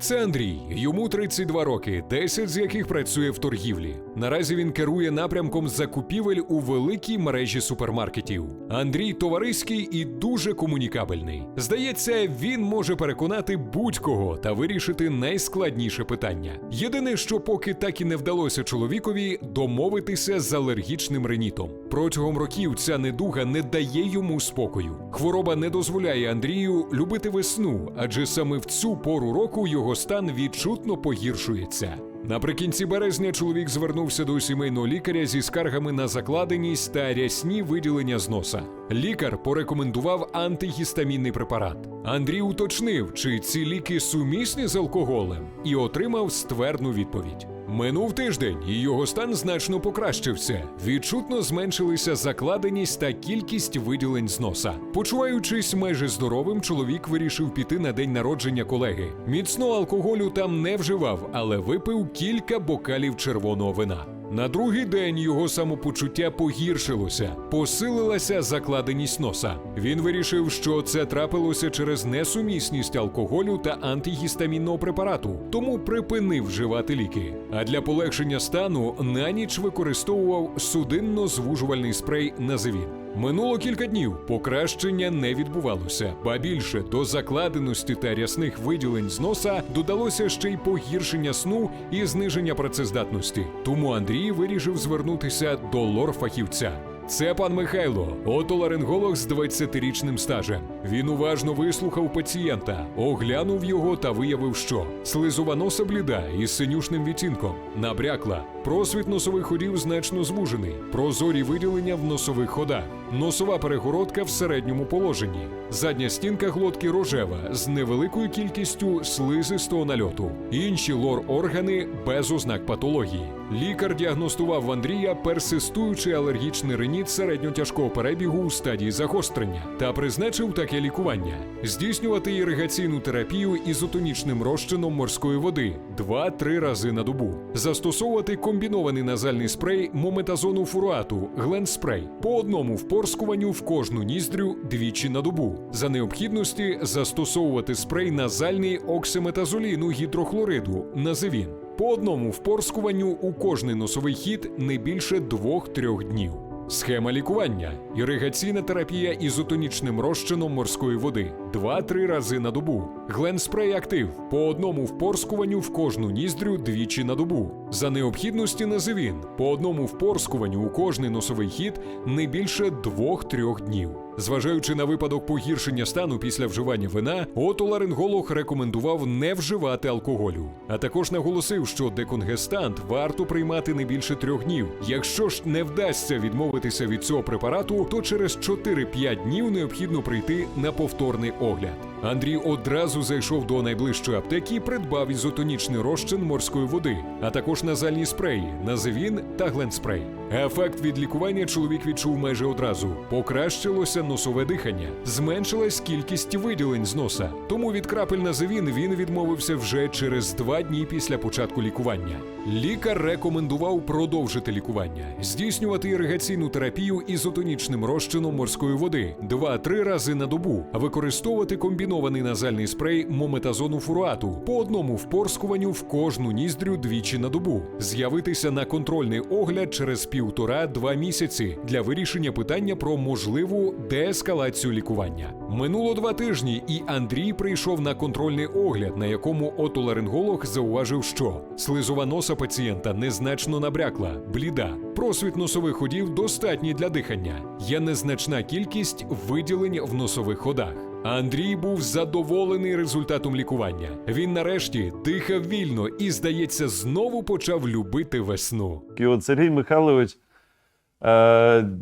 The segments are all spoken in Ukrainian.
Це Андрій. Йому 32 роки, 10 з яких працює в торгівлі. Наразі він керує напрямком закупівель у великій мережі супермаркетів. Андрій товариський і дуже комунікабельний. Здається, він може переконати будь-кого та вирішити найскладніше питання. Єдине, що поки так і не вдалося чоловікові домовитися з алергічним ринітом. Протягом років ця недуга не дає йому спокою. Хвороба не дозволяє Андрію любити весну, адже саме в цю пору року його стан відчутно погіршується. Наприкінці березня чоловік звернувся до сімейного лікаря зі скаргами на закладеність та рясні виділення з носа. Лікар порекомендував антигістамінний препарат. Андрій уточнив, чи ці ліки сумісні з алкоголем, і отримав ствердну відповідь. Минув тиждень, і його стан значно покращився. Відчутно зменшилися закладеність та кількість виділень з носа. Почуваючись майже здоровим, чоловік вирішив піти на день народження колеги. Міцно алкоголю там не вживав, але випив кілька бокалів червоного вина. На другий день його самопочуття погіршилося, посилилася закладеність носа. Він вирішив, що це трапилося через несумісність алкоголю та антигістамінного препарату, тому припинив вживати ліки. А для полегшення стану на ніч використовував судинно-звужувальний спрей Назевін. Минуло кілька днів, покращення не відбувалося, ба більше до закладеності та рясних виділень з носа додалося ще й погіршення сну і зниження працездатності. Тому Андрій вирішив звернутися до лор-фахівця. Це пан Михайло, отоларинголог з 20-річним стажем. Він уважно вислухав пацієнта, оглянув його та виявив, що слизова носа бліда із синюшним відтінком, набрякла, просвіт носових ходів значно звужений, прозорі виділення в носових ходах, носова перегородка в середньому положенні, задня стінка глотки рожева з невеликою кількістю слизистого нальоту, інші лор-органи без ознак патології. Лікар діагностував в Андрія персистуючий алергічний реніт середньотяжкого перебігу у стадії загострення та призначив таке лікування: здійснювати іригаційну терапію ізотонічним розчином морської води 2-3 рази на добу, застосовувати комбінований назальний спрей мометазону фуруату Гленспрей по одному впорскуванню в кожну ніздрю двічі на добу. За необхідності застосовувати спрей назальний оксиметазоліну гідрохлориду Назевін по одному впорскуванню у кожний носовий хід не більше 2-3 днів. Схема лікування: іригаційна терапія ізотонічним розчином морської води 2-3 рази на добу. Гленспрей актив по одному впорскуванню в кожну ніздрю двічі на добу. За необхідності називін по одному впорскуванню у кожний носовий хід не більше 2-3 днів. Зважаючи на випадок погіршення стану після вживання вина, отоларинголог рекомендував не вживати алкоголю, а також наголосив, що деконгестант варто приймати не більше трьох днів. Якщо ж не вдасться відмовитися від цього препарату, то через 4-5 днів необхідно прийти на повторний огляд. Андрій одразу зайшов до найближчої аптеки і придбав ізотонічний розчин морської води, а також назальні спреї Назевін та Гленспрей. Ефект від лікування чоловік відчув майже одразу. Покращилося носове дихання, зменшилась кількість виділень з носа. Тому від крапель Назевін він відмовився вже через два дні після початку лікування. Лікар рекомендував продовжити лікування, здійснювати іригаційну терапію ізотонічним розчином морської води 2-3 рази на добу, використовувати комбінований назальний спрей мометазону фуруату по одному впорскуванню в кожну ніздрю двічі на добу, з'явитися на контрольний огляд через півтора-два місяці для вирішення питання про можливу деескалацію лікування. Минуло два тижні, і Андрій прийшов на контрольний огляд, на якому отоларинголог зауважив, що слизова носа пацієнта незначно набрякла, бліда, просвіт носових ходів достатній для дихання. Є незначна кількість виділень в носових ходах. Андрій був задоволений результатом лікування. Він нарешті дихав вільно і, здається, знову почав любити весну. І от Сергій Михайлович, е,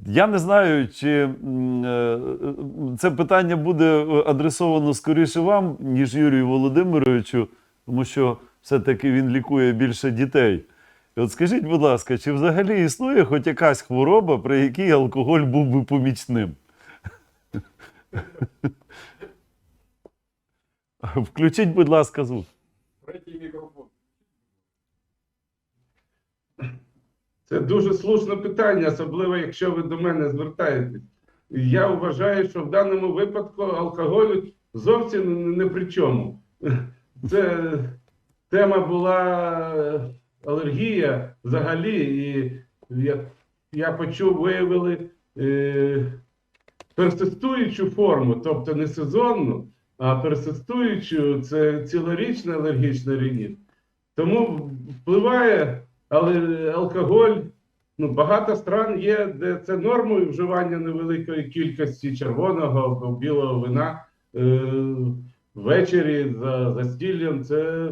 я не знаю, чи е, це питання буде адресовано скоріше вам, ніж Юрію Володимировичу, тому що все-таки він лікує більше дітей. І от скажіть, будь ласка, чи взагалі існує хоч якась хвороба, при якій алкоголь був би помічним? Включіть, будь ласка, звук. Це дуже слушне питання, особливо якщо ви до мене звертаєтесь. Я вважаю, що в даному випадку алкоголь зовсім не при чому. Це тема була алергія взагалі, і я, я почув, виявили е, персистуючу форму, тобто не сезонну, а персистуючу це цілорічний алергічний реніт. Тому впливає але алкоголь. Ну, багато стран є, де це нормою вживання невеликої кількості червоного або білого вина е, ввечері за застіллям. Це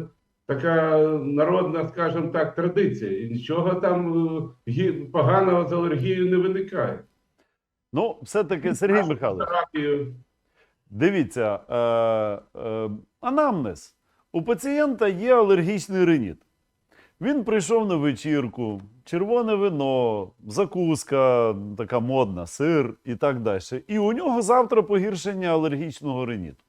така народна, скажімо так, традиція. І нічого там е, поганого з алергією не виникає. Ну, все-таки, Сергій Михайлович, дивіться, е, е, анамнез. У пацієнта є алергічний риніт. Він прийшов на вечірку, червоне вино, закуска така модна, сир і так далі. І у нього завтра погіршення алергічного риніту.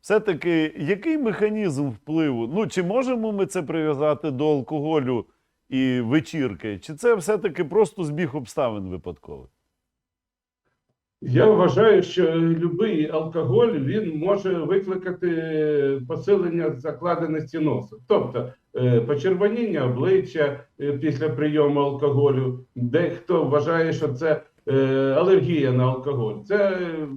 Все-таки, який механізм впливу? Ну, чи можемо ми це прив'язати до алкоголю і вечірки, чи це все-таки просто збіг обставин випадкових? Я вважаю, що будь-який алкоголь він може викликати посилення закладеності носу. Тобто е, почервоніння обличчя е, після прийому алкоголю. Дехто вважає, що це е, алергія на алкоголь. Це е,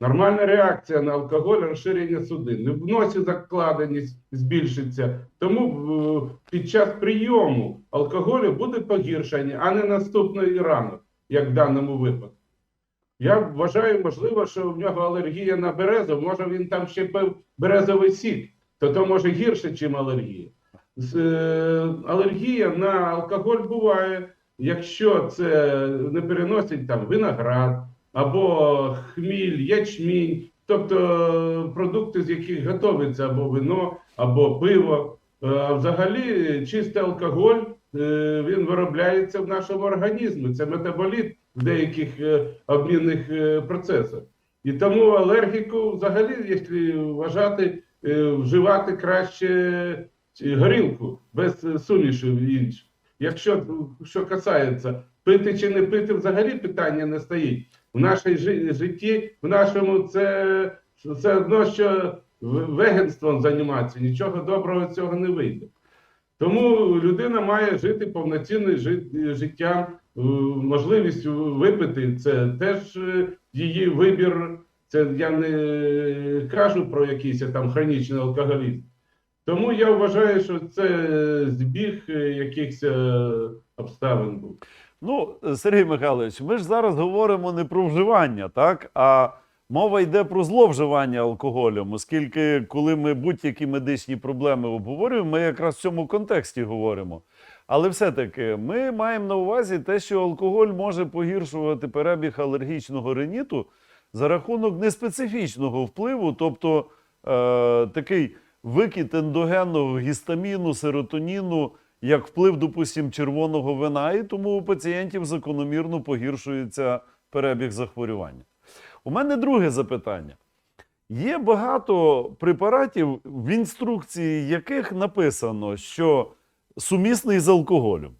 нормальна реакція на алкоголь, розширення судин. В носі закладеність збільшиться. Тому е, під час прийому алкоголю буде погіршення, а не наступний ранок, як в даному випадку. Я вважаю, можливо, що в нього алергія на березу, може він там ще пив березовий сік, то то може гірше, ніж алергія. З, е, алергія на алкоголь буває, якщо це не переносить там виноград або хміль, ячмінь, тобто продукти, з яких готується або вино, або пиво. Е, взагалі чистий алкоголь е, він виробляється в нашому організмі. Це метаболіт в деяких е, обмінних е, процесах. І тому алергіку, взагалі, якщо вважати, е, вживати краще горілку без сумішів інших. Якщо що касається пити чи не пити, взагалі питання не стоїть. В нашій жи- житті, в нашому це все одно, що в- веганством займатися, нічого доброго цього не вийде. Тому людина має жити повноцінним жи- життям. Е, Можливість випити це теж е, її вибір. Це я не кажу про якийсь там хронічний алкоголізм. Тому я вважаю, що це збіг е, якихось е, обставин був. Ну, Сергій Михайлович, ми ж зараз говоримо не про вживання, так? А мова йде про зловживання алкоголем, оскільки, коли ми будь-які медичні проблеми обговорюємо, ми якраз в цьому контексті говоримо. Але все-таки ми маємо на увазі те, що алкоголь може погіршувати перебіг алергічного риніту за рахунок неспецифічного впливу, тобто е, такий викид ендогенного гістаміну, серотоніну, як вплив, допустим, червоного вина, і тому у пацієнтів закономірно погіршується перебіг захворювання. У мене друге запитання. Є багато препаратів, в інструкції яких написано, що сумісний з алкоголем.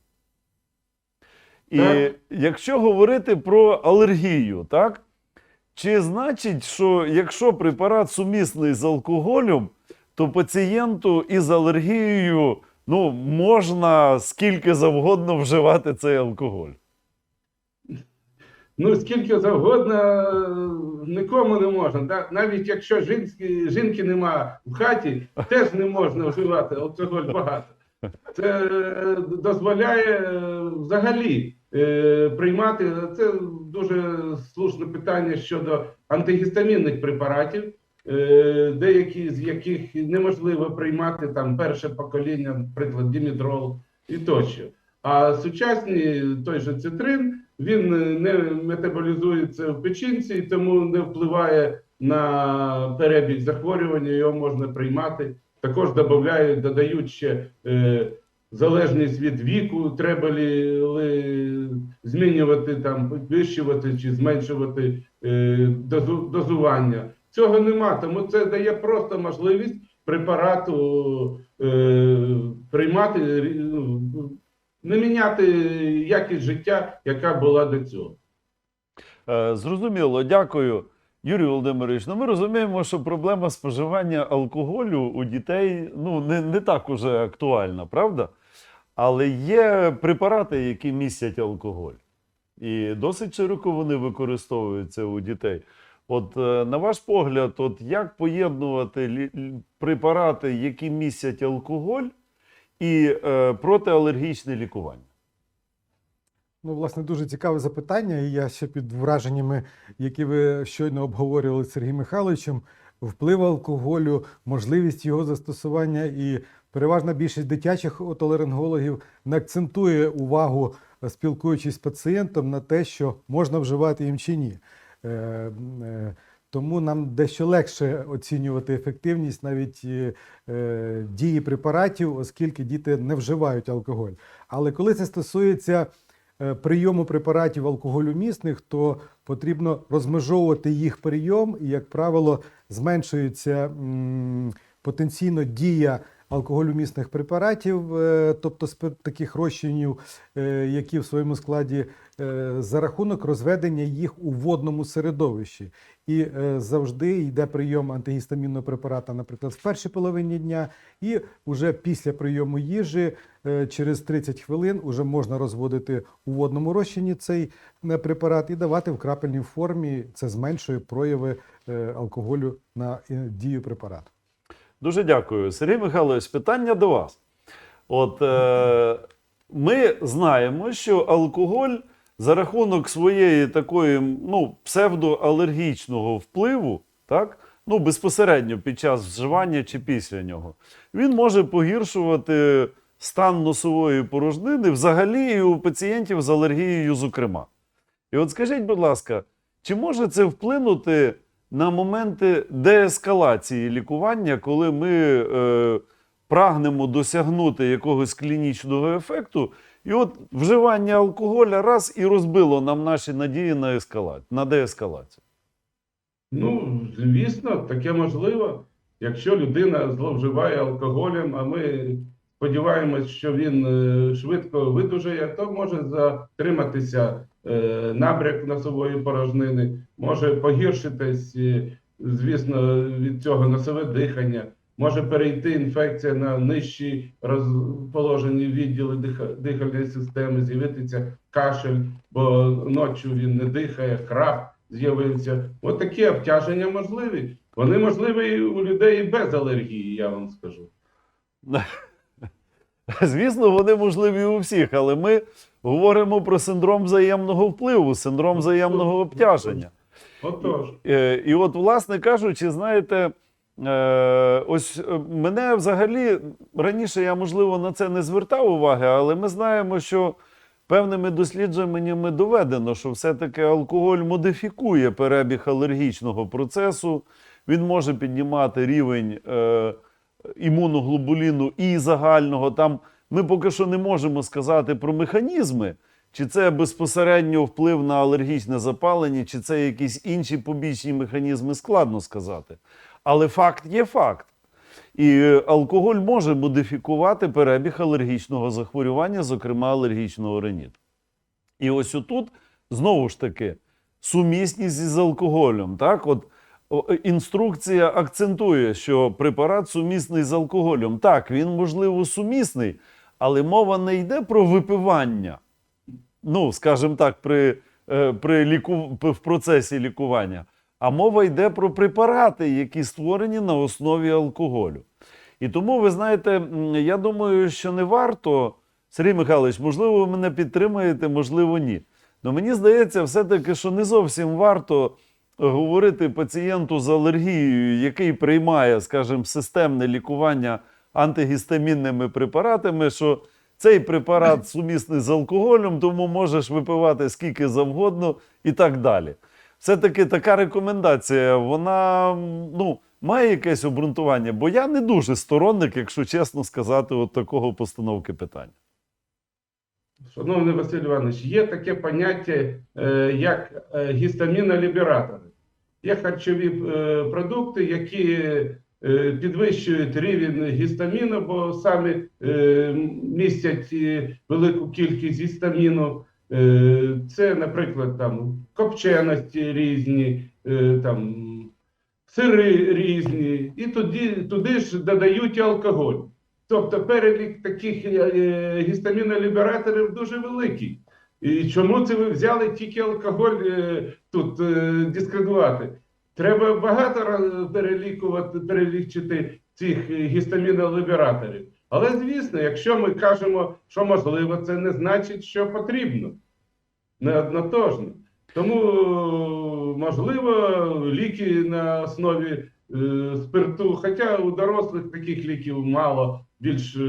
І Так. якщо говорити про алергію, так? Чи значить, що якщо препарат сумісний з алкоголем, то пацієнту із алергією ну, можна скільки завгодно вживати цей алкоголь? Ну, скільки завгодно е, нікому не можна. Навіть якщо жінки, жінки нема в хаті, теж не можна вживати алкоголь багато. Це е, дозволяє е, взагалі е, приймати. Це дуже слушне питання щодо антигістамінних препаратів, деякі з яких неможливо приймати там перше покоління, наприклад, дімідрол і тощо. А сучасні той же цитрин він не метаболізується в печінці і тому не впливає на перебіг захворювання, його можна приймати. Також додають, додають ще е, залежність від віку, треба ли, ли змінювати там, підвищувати чи зменшувати е, дозу, дозування. Цього нема, тому це дає просто можливість препарату е, приймати, ну, не міняти якість життя, яка була до цього. Е, Зрозуміло, дякую. Юрій Володимирович, ну ми розуміємо, що проблема споживання алкоголю у дітей ну, не, не так уже актуальна, правда? Але є препарати, які містять алкоголь. І досить широко вони використовуються у дітей. От е, на ваш погляд, от як поєднувати препарати, які містять алкоголь, і е, протиалергічне лікування? Ну, власне, дуже цікаве запитання, і я ще під враженнями, які ви щойно обговорювали з Сергієм Михайловичем, вплив алкоголю, можливість його застосування, і переважна більшість дитячих отоларингологів не акцентує увагу, е, спілкуючись з пацієнтом, на те, що можна вживати їм чи ні. Е, е, Тому нам дещо легше оцінювати ефективність навіть дії препаратів, оскільки діти не вживають алкоголь. Але коли це стосується прийому препаратів алкоголюмісних, то потрібно розмежовувати їх прийом, і, як правило, зменшується потенційно дія алкоголюмісних препаратів, е, тобто таких розчинів, е, які в своєму складі е, за рахунок розведення їх у водному середовищі. І завжди йде прийом антигістамінного препарата, наприклад, в першій половині дня, і вже після прийому їжі через 30 хвилин вже можна розводити у водному розчині цей препарат і давати в крапельній формі. Це зменшує прояви алкоголю на дію препарату. Дуже дякую. Сергій Михайлович, питання до вас. От е, ми знаємо, що алкоголь за рахунок своєї такої ну, псевдоалергічного впливу, так, ну, безпосередньо під час вживання чи після нього, він може погіршувати стан носової порожнини взагалі і у пацієнтів з алергією, зокрема. І от скажіть, будь ласка, чи може це вплинути на моменти деескалації лікування, коли ми е, прагнемо досягнути якогось клінічного ефекту, і от вживання алкоголя раз і розбило нам наші надії на, ескала... на деескалацію? Ну, звісно, таке можливо. Якщо людина зловживає алкоголем, а ми сподіваємось, що він е, швидко видужає, то може затриматися набряк носової порожнини, може погіршитись, е, звісно, від цього носове дихання, може перейти інфекція на нижчі розположені відділи дихальної системи, з'явитися кашель, бо ночі він не дихає, храп з'явився. От такі обтяження можливі. Вони можливі у людей без алергії, я вам скажу. Звісно, вони можливі у всіх, але ми говоримо про синдром взаємного впливу, синдром взаємного обтяження. Отож. Е, І от, власне кажучи, знаєте, е, ось е, мене взагалі раніше я, можливо, на це не звертав уваги, але ми знаємо, що певними дослідженнями доведено, що все-таки алкоголь модифікує перебіг алергічного процесу, він може піднімати рівень е, імуноглобуліну і загального. Там ми поки що не можемо сказати про механізми. Чи це безпосередньо вплив на алергічне запалення, чи це якісь інші побічні механізми, складно сказати. Але факт є факт. І е, алкоголь може модифікувати перебіг алергічного захворювання, зокрема алергічного риніту. І ось отут знову ж таки сумісність із алкоголем. Так? От, е, інструкція акцентує, що препарат сумісний з алкоголем. Так, він можливо сумісний, але мова не йде про випивання ну, скажімо так, при, е, при ліку... в процесі лікування, а мова йде про препарати, які створені на основі алкоголю. І тому, ви знаєте, я думаю, що не варто, Сергій Михайлович, можливо, ви мене підтримаєте, можливо, ні. Але мені здається, все-таки, що не зовсім варто говорити пацієнту з алергією, який приймає, скажімо, системне лікування антигістамінними препаратами, що цей препарат сумісний з алкоголем, тому можеш випивати скільки завгодно і так далі. Все-таки така рекомендація, вона ну, має якесь обґрунтування, бо я не дуже сторонник, якщо чесно сказати, от такого постановки питання. Шановний Василь Іванович, є таке поняття, е, як е, гістамінолібератори. Є харчові е, продукти, які підвищують рівень гістаміну, бо самі е, містять е, велику кількість гістаміну. Е, Це, наприклад, там копченості різні, е, е, там сири різні, і тоді, туди ж додають алкоголь. Тобто перелік таких е, е, гістамінолібераторів дуже великий. І чому це ви взяли тільки алкоголь е, тут е, дискредувати? Треба багато перелікувати, перелічити цих гістамінолібераторів. Але звісно, якщо ми кажемо, що можливо, це не значить, що потрібно. Не однотожно. Тому, можливо, ліки на основі е, спирту, хоча у дорослих таких ліків мало, більш е,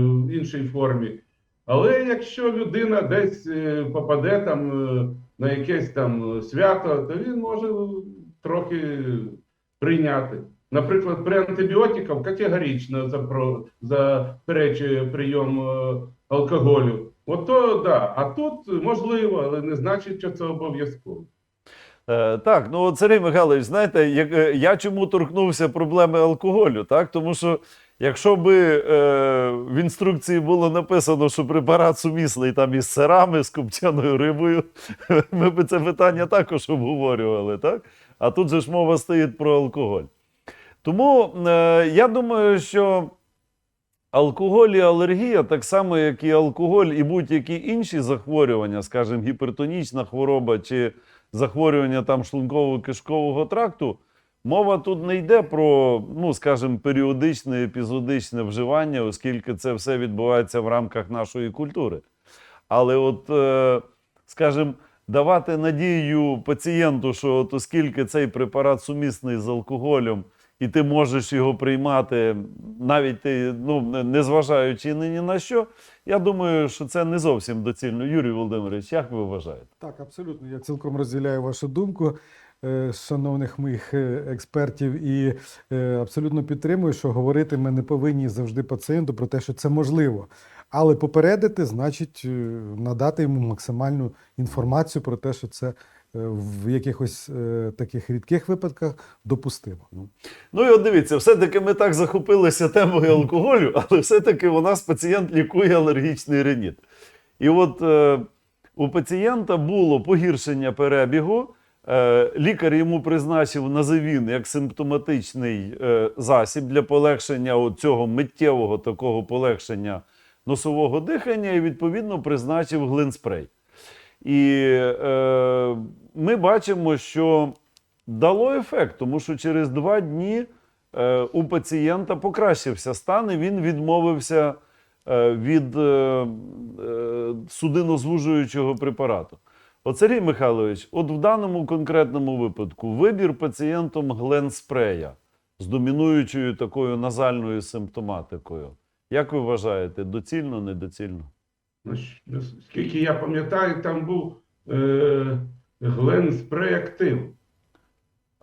в іншій формі. Але якщо людина десь е, попаде там е, на якесь там свято, то він може трохи прийняти. Наприклад, при антибіотиках категорично заперечує прийом е, алкоголю. Ото да. А тут можливо, але не значить, що це обов'язково. Е, так, ну Сергій Михайлович, знаєте, як, е, я чому торкнувся проблеми алкоголю? Так? Тому що якщо би е, в інструкції було написано, що препарат сумісний там із сирами, з копченою рибою, ми б це питання також обговорювали, так? А тут же ж мова стоїть про алкоголь. Тому е, я думаю, що алкоголь і алергія, так само, як і алкоголь, і будь-які інші захворювання, скажімо, гіпертонічна хвороба чи захворювання там шлунково-кишкового тракту, мова тут не йде про, ну, скажімо, періодичне, епізодичне вживання, оскільки це все відбувається в рамках нашої культури. Але от, е, скажімо, давати надію пацієнту, що от оскільки цей препарат сумісний з алкоголем, і ти можеш його приймати, навіть ти, ну, не- не зважаючи ні ні на що, я думаю, що це не зовсім доцільно. Юрій Володимирович, як ви вважаєте? Так, абсолютно. Я цілком розділяю вашу думку, шановних моїх е, експертів, і е, абсолютно підтримую, що говорити ми не повинні завжди пацієнту про те, що це можливо. Але попередити значить е, надати йому максимальну інформацію про те, що це е, в якихось е, таких рідких випадках допустимо. Ну і от дивіться, все-таки ми так захопилися темою алкоголю, але все-таки у нас пацієнт лікує алергічний реніт. І от е, у пацієнта було погіршення перебігу. Е, лікар йому призначив називін як симптоматичний е, засіб для полегшення цього миттєвого такого полегшення носового дихання, і відповідно призначив глинспрей. І е, ми бачимо, що дало ефект, тому що через два дні е, у пацієнта покращився стан, і він відмовився е, від е, е, судинозвужуючого препарату. От Сергій Михайлович, от в даному конкретному випадку вибір пацієнтом гленспрея з домінуючою такою назальною симптоматикою. Як ви вважаєте, доцільно, недоцільно? Ну, Скільки я пам'ятаю, там був е, Глен Спрей Актив.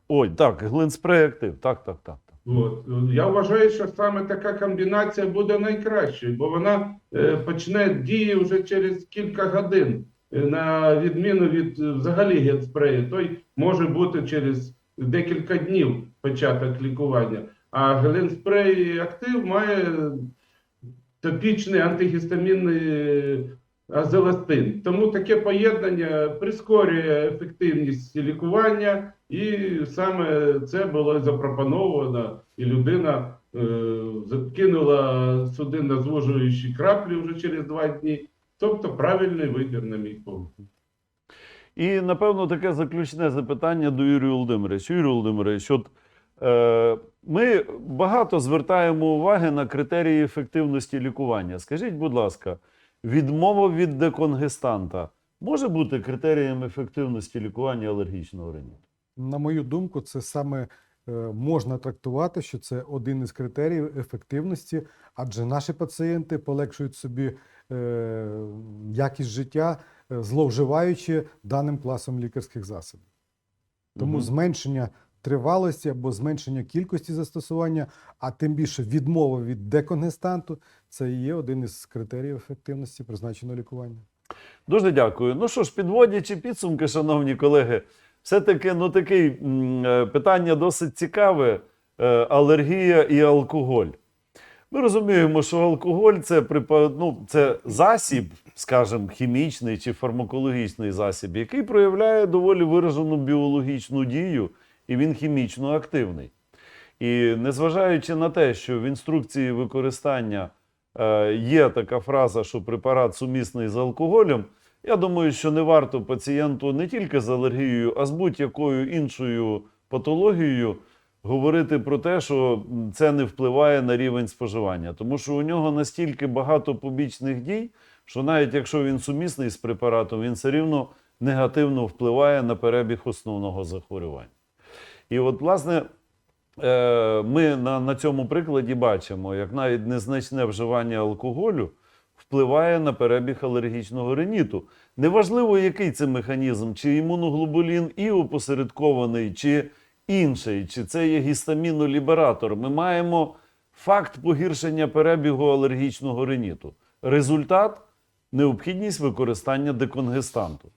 Ой, так, гленспрей актив. Так, так, так. От. Я вважаю, що саме така комбінація буде найкращою, бо вона е, почне дії вже через кілька годин, на відміну від е, взагалі гетспрею. Той може бути через декілька днів початок лікування. А геленспрей актив має топічний антигістамінний е, азеластин. Тому таке поєднання прискорює ефективність лікування, і саме це було запропоновано, і людина е, закинула судинно-звужуючі краплі вже через два дні. Тобто правильний вибір, на мій погляд. І, напевно, таке заключне запитання до Юрія Володимировича. Юрій Володимирович, от е, ми багато звертаємо уваги на критерії ефективності лікування. Скажіть, будь ласка, відмова від деконгестанта може бути критерієм ефективності лікування алергічного риніту? На мою думку, це саме е, можна трактувати, що це один із критеріїв ефективності, адже наші пацієнти полегшують собі якість життя, е, зловживаючи даним класом лікарських засобів. Тому Мгм. зменшення тривалості або зменшення кількості застосування, а тим більше відмова від деконгестанту, це і є один із критеріїв ефективності призначеного лікування. Дуже дякую. Ну що ж, підводячи підсумки, шановні колеги, все-таки ну, таке питання досить цікаве: е, алергія і алкоголь. Ми розуміємо, що алкоголь це, ну, це засіб, скажімо, хімічний чи фармакологічний засіб, який проявляє доволі виражену біологічну дію, і він хімічно активний. І незважаючи на те, що в інструкції використання е, є така фраза, що препарат сумісний з алкоголем, я думаю, що не варто пацієнту не тільки з алергією, а з будь-якою іншою патологією говорити про те, що це не впливає на рівень споживання, тому що у нього настільки багато побічних дій, що навіть якщо він сумісний з препаратом, він все рівно негативно впливає на перебіг основного захворювання. І от, власне, е, ми на, цьому прикладі бачимо, як навіть незначне вживання алкоголю впливає на перебіг алергічного риніту. Неважливо, який це механізм, чи імуноглобулін І опосередкований, чи інший, чи це є гістамінолібератор. Ми маємо факт погіршення перебігу алергічного риніту. Результат необхідність використання деконгестанту.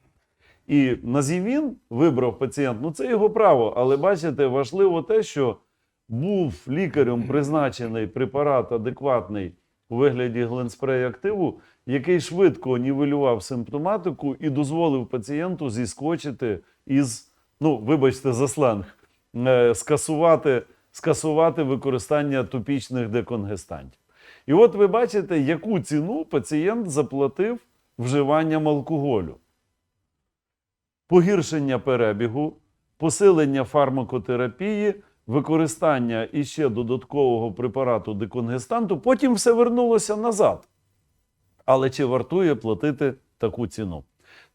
І назівін вибрав пацієнт, ну це його право, але бачите, важливо те, що був лікарем призначений препарат адекватний у вигляді гленспрей активу, який швидко нівелював симптоматику і дозволив пацієнту зіскочити із, ну, вибачте, за сленг, скасувати, скасувати використання топічних деконгестантів. І от ви бачите, яку ціну пацієнт заплатив вживанням алкоголю погіршення перебігу, посилення фармакотерапії, використання іще додаткового препарату деконгестанту, потім все вернулося назад. Але чи вартує платити таку ціну?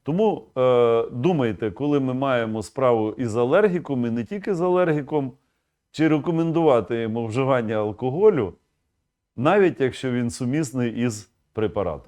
Тому е, думайте, коли ми маємо справу із алергіком, і не тільки з алергіком, чи рекомендувати йому вживання алкоголю, навіть якщо він сумісний із препаратом.